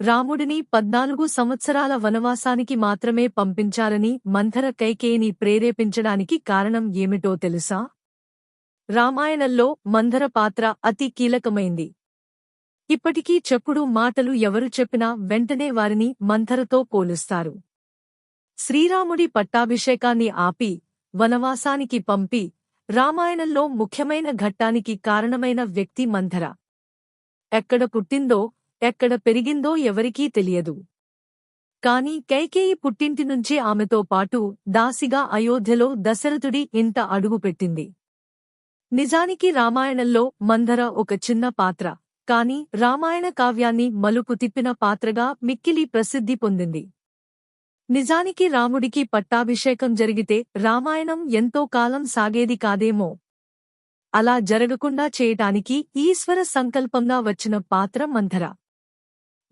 రాముడిని పద్నాలుగు సంవత్సరాల వనవాసానికి మాత్రమే పంపించాలని మంథర కైకేయిని ప్రేరేపించడానికి కారణం ఏమిటో తెలుసా? రామాయణంలో మంథర పాత్ర అతి కీలకమైంది. ఇప్పటికీ చెప్పుడు మాటలు ఎవరు చెప్పినా వెంటనే వారిని మంథరతో పోలుస్తారు. శ్రీరాముడి పట్టాభిషేకాన్ని ఆపి వనవాసానికి పంపి రామాయణంలో ముఖ్యమైన ఘట్టానికి కారణమైన వ్యక్తి మంథర. ఎక్కడ పుట్టిందో ఎక్కడ పెరిగిందో ఎవరికీ తెలియదు. కాని కైకేయి పుట్టింటి నుంచి ఆమెతో పాటు దాసిగా అయోధ్యలో దశరథుడి ఇంట అడుగుపెట్టింది నిజానికి రామాయణంలో మంధర ఒక చిన్న పాత్ర కాని రామాయణ కావ్యాన్ని మలుపు తిప్పిన పాత్రగా మిక్కిలి ప్రసిద్ధి పొందింది. నిజానికి రాముడికి పట్టాభిషేకం జరిగితే రామాయణం ఎంతో కాలం సాగేది కాదేమో. అలా జరగకుండా చేయటానికి ఈశ్వర సంకల్పంగా వచ్చిన పాత్ర మంథర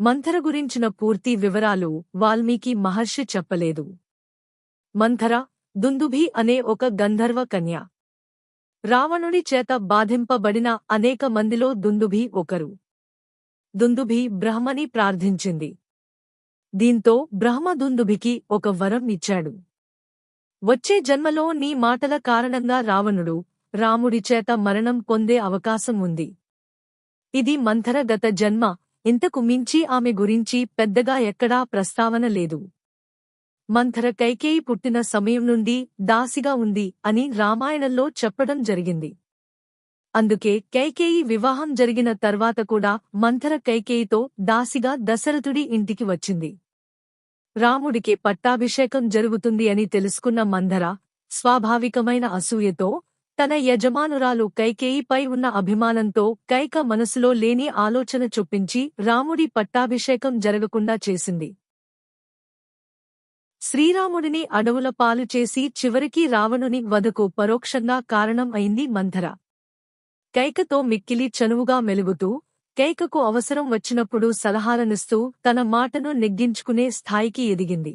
మంథర గురించిన పూర్తి వివరాలు వాల్మీకి మహర్షి చెప్పలేదు. మంథర దుందుభి అనే ఒక గంధర్వ కన్య. రావణుడి చేత బాధింపబడిన అనేక మందిలో దుందుభి ఒకరు. దుందుభి బ్రహ్మని ప్రార్థించింది. దీంతో బ్రహ్మ దుందుభికి ఒక వరం ఇచ్చాడు. వచ్చే జన్మలో నీ మాటల కారణంగా రావణుడు రాముడి చేత మరణం పొందే అవకాశం ఉంది. ఇది మంథర గత జన్మ ఇంతకు మించి ఆమె గురించి పెద్దగా ఎక్కడా ప్రస్తావన లేదు. మంథర కైకేయి పుట్టిన సమయం నుండి దాసిగా ఉంది అని రామాయణంలో చెప్పడం జరిగింది. అందుకే కైకేయి వివాహం జరిగిన తర్వాత కూడా మంథర కైకేయితో దాసిగా దశరథుడి ఇంటికి వచ్చింది. రాముడికి పట్టాభిషేకం జరుగుతుంది అని తెలుసుకున్న మంధర స్వాభావికమైన అసూయతో తన యజమానురాలు కైకేయిపై ఉన్న అభిమానంతో కైక మనసులో లేని ఆలోచన చొప్పించి రాముడి పట్టాభిషేకం జరగకుండా చేసింది. శ్రీరాముడిని అడవుల పాలు చేసి చివరికి రావణుని వధకు పరోక్షంగా కారణం అయింది మంథర కైకతో మిక్కిలి చనువుగా మెలుగుతూ కైకకు అవసరం వచ్చినప్పుడు సలహాలనిస్తూ తన మాటను నెగ్గించుకునే స్థాయికి ఎదిగింది.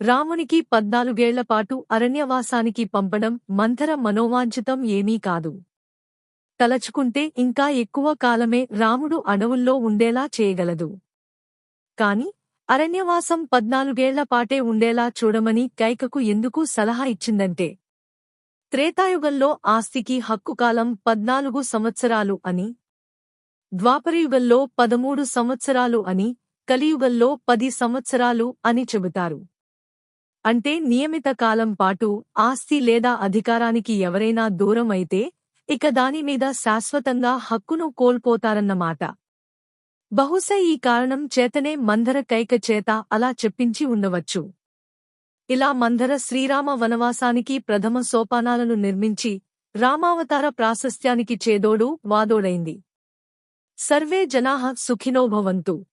రామునికి పద్నాలుగేళ్ళపాటు అరణ్యవాసానికి పంపడం మంథర మనోవాంఛితం ఏమీ కాదు. తలచుకుంటే ఇంకా ఎక్కువ కాలమే రాముడు అడవుల్లో ఉండేలా చేయగలదు. కాని అరణ్యవాసం పద్నాలుగేళ్ళపాటే ఉండేలా చూడమని కైకకు ఎందుకు సలహా ఇచ్చిందంటే త్రేతాయుగంలో ఆస్తికి హక్కుకాలం పద్నాలుగు సంవత్సరాలు అని ద్వాపరయుగంలో పదమూడు సంవత్సరాలు అని కలియుగంలో పది సంవత్సరాలు అని చెబుతారు. అంటే నియమిత కాలం పాటు ఆస్తి లేదా అధికారానికి ఎవరైనా దూరం అయితే ఇక దానిమీద శాశ్వతంగా హక్కును కోల్పోతారన్నమాట. బహుశా ఈ కారణం చేతనే మంధర కైక చేత అలా చెప్పించి ఉండవచ్చు. ఇలా మంధర శ్రీరామ వనవాసానికి ప్రథమ సోపానాలను నిర్మించి రామావతార ప్రాశస్త్యానికి చేదోడు వాదోడైంది. సర్వే జనాహ సుఖినోభవంతు